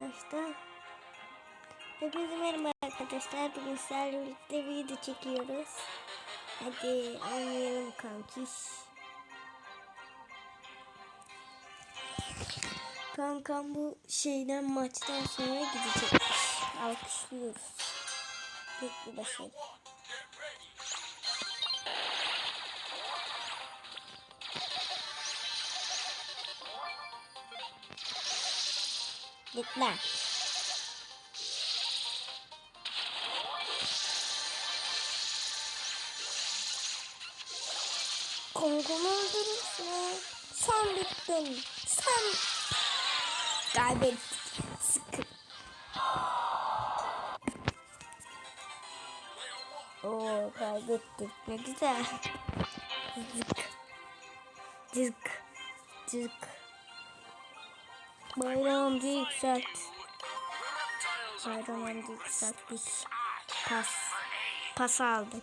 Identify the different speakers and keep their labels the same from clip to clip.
Speaker 1: Arkadaşlar. Hepinize merhaba arkadaşlar. Bugün sizlerle birlikte video çekiyoruz. Hadi oynayalım kankiş. Kankam bu şeyden maçtan sonra gidecekmiş. Alkışlıyoruz. Büyük bir başarı. Gitme. Kongomu öldürürsün. Sen bittin. Sen kaybettin. Sıkı. Oo kaybettik. Ne güzel. Zık. Zık. Zık. Bayram amca yükselt. Bayram amca yükselttik. Pas. Pas aldım.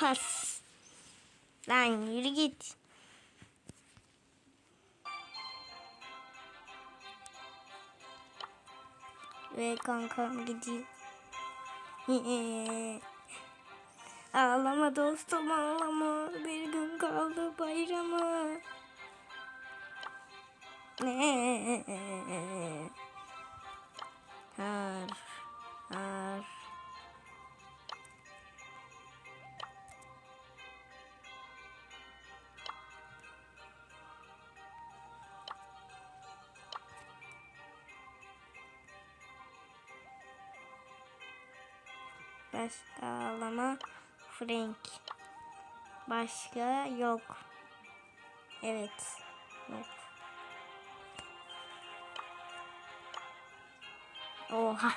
Speaker 1: Pas. Lan yürü git. Ve kankam gidiyor. ağlama dostum ağlama. Bir gün kaldı bayrama. Har. Har. Başka ağlama Frank. Başka yok. Evet. Yok. Oha.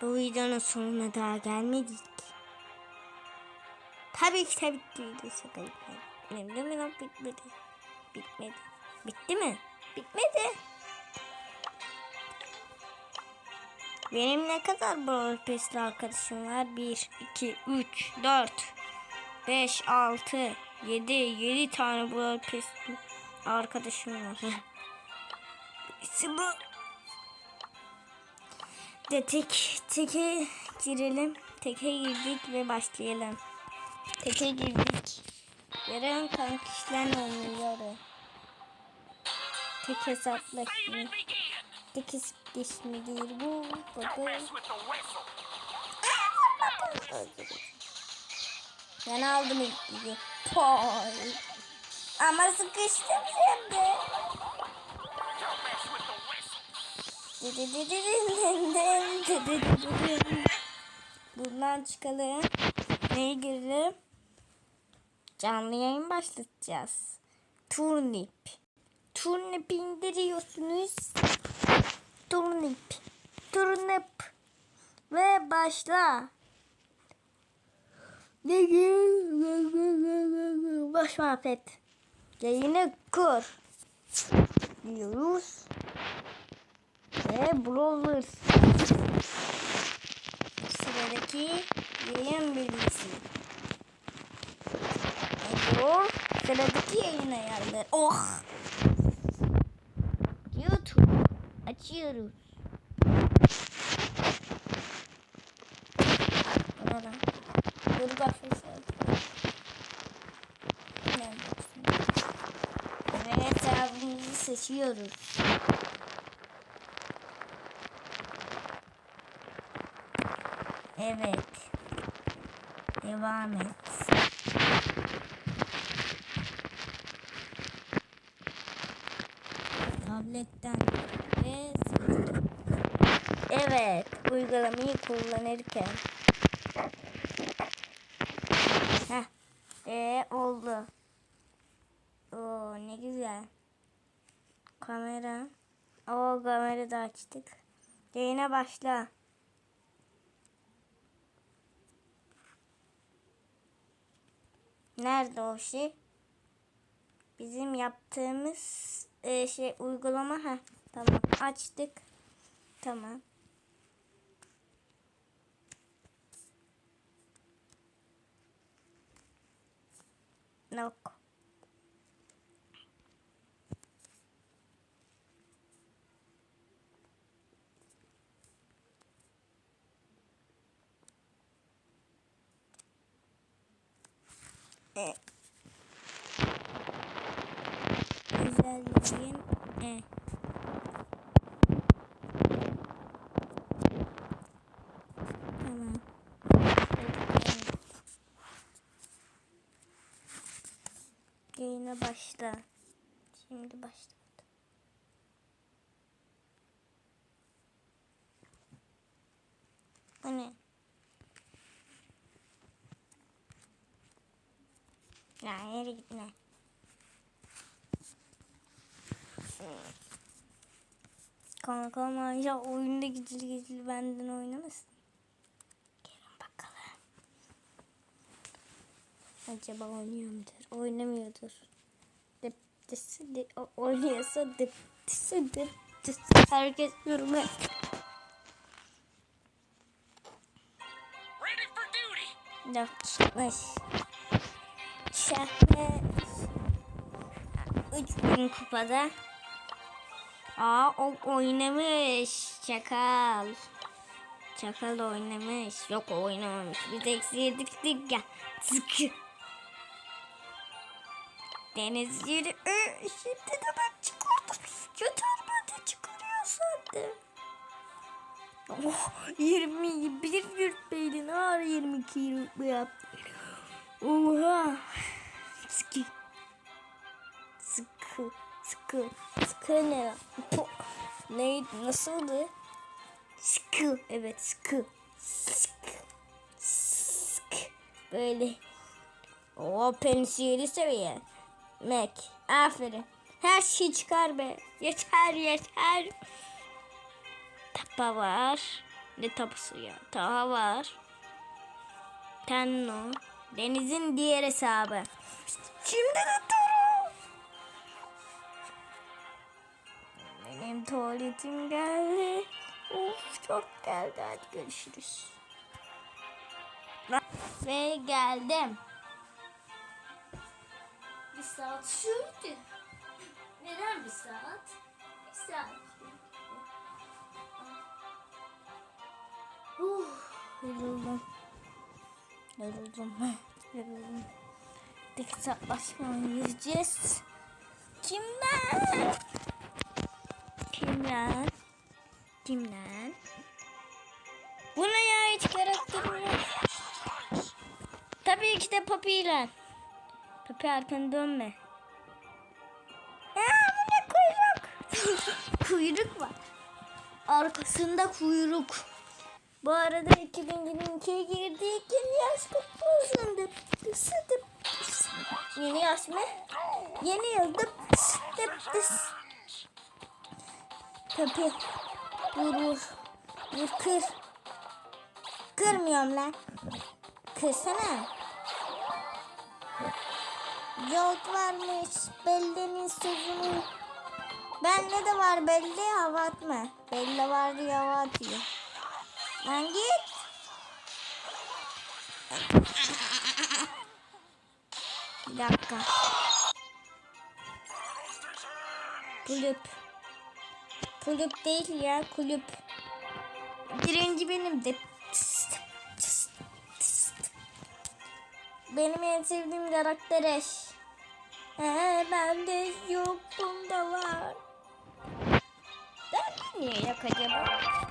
Speaker 1: Bu videonun sonuna daha gelmedik. Tabii ki tabii ki video şaka bitmedi. De mi lan bitmedi? Bitmedi. Bitti mi? Bitmedi. Benim ne kadar Brawl Pass'li arkadaşım var? 1, 2, 3, 4, 5, 6, 7, 7 tane Brawl Pass'li arkadaşım var. İşte bu. De tek, teke girelim. Teke girdik ve başlayalım. Teke girdik. Yarın kankişlerle oynuyor. Tek hesapla şimdi. Tek hesap mi değil bu? Bakın. Ben aldım ilk gibi. Poy. Ama sıkıştım şimdi. Buradan çıkalım. Neye girelim? Canlı yayın başlatacağız. Turnip. Turnip indiriyorsunuz. Turnip. Turnip. Ve başla. Baş muhabbet. Yayını kur. Diyoruz. Ve Brawlers. Sıradaki yayın bilgisi. Dur. Sıradaki yayın ayarları. Oh. YouTube. Açıyoruz. Bana lan. Seçiyoruz. Evet. Devam et. Tabletten ve Evet, uygulamayı kullanırken. Heh. E oldu. Oo ne güzel. Kamera. O kamera da açtık. Yayına başla. Nerede o şey? Bizim yaptığımız e, şey uygulama ha. Tamam açtık. Tamam. Yok. E. Özelliğin E. Tamam. Yayına başla. Şimdi başladı. Bu ne? Ya yere gitme. Kanka ama ya oyunda gizli gizli benden oynamasın. Gelin bakalım. Acaba oynuyor mudur? Oynamıyordur. Di o- oynuyorsa dip disi. Herkes yorum. Dört çıkmış. Şahmet. 3000 kupada. Aa o oynamış. Çakal. Çakal oynamış. Yok oynamamış. Biz eksi yedik dik ya. Sıkı. Deniz yeri. Ee, Şimdi de ben çıkardım. Yeter ben çıkarıyor zaten. Oh, 21 yürütmeydin. Ağır 22 yürütme yaptı. Oha. Sıkı. Sıkı. Sıkı. Sıkı ne? Neydi? Nasıldı? Sıkı. Evet sıkı. Sıkı. Sıkı. Böyle. O pensiyeli seviye. Mac. Aferin. Her şey çıkar be. Yeter yeter. Tapa var. Ne tapusu ya? Taha var. Tenno. Deniz'in diğer hesabı. Şimdi de Toro. Benim tuvaletim geldi. Of çok geldi. Hadi görüşürüz. Ve geldim. Bir saat sürdü. Neden bir saat? Bir saat. Uh, yoruldum. Yoruldum. Yoruldum. Hesaplaşma oynayacağız. Kimden? Kimden? Kimden? Bu ne ya hiç karakterim yok. Tabii ki de Poppy ile. Poppy arkanı dönme. Aa, bu ne kuyruk? kuyruk var. Arkasında kuyruk. Bu arada 2022'ye girdik. Yeni yaş kutlu olsun. Dıs dıs. Yeni yaş mı? Yeni yıl dıs dıp dıs. Pepe. Vur vur. Kır. Kırmıyorum lan. Kırsana. Yolt varmış. Belle'nin sözünü. Bende de var belli hava atma. Belli var diye hava atıyor. Lan git. Bir dakika. Kulüp. Kulüp değil ya kulüp. Birinci benim de. Benim en sevdiğim karakter eş. He, ben de yok bunda var. Ben niye yok acaba?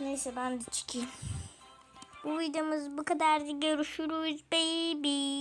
Speaker 1: Neyse ben de çıkayım. Bu videomuz bu kadardı. Görüşürüz baby.